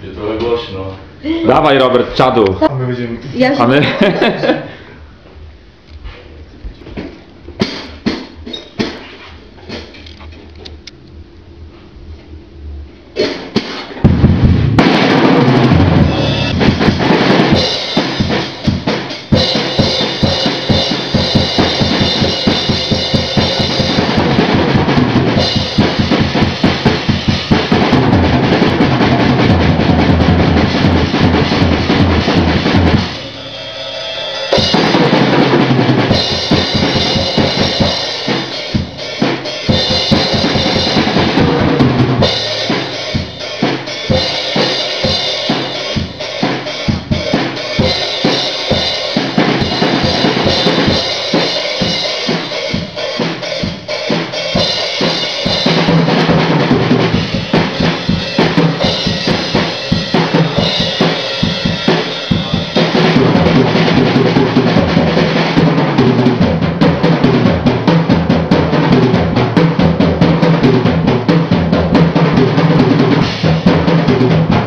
Będzie trochę głośno. Dawaj Robert, czadu. A my będziemy... Ja się A my? Música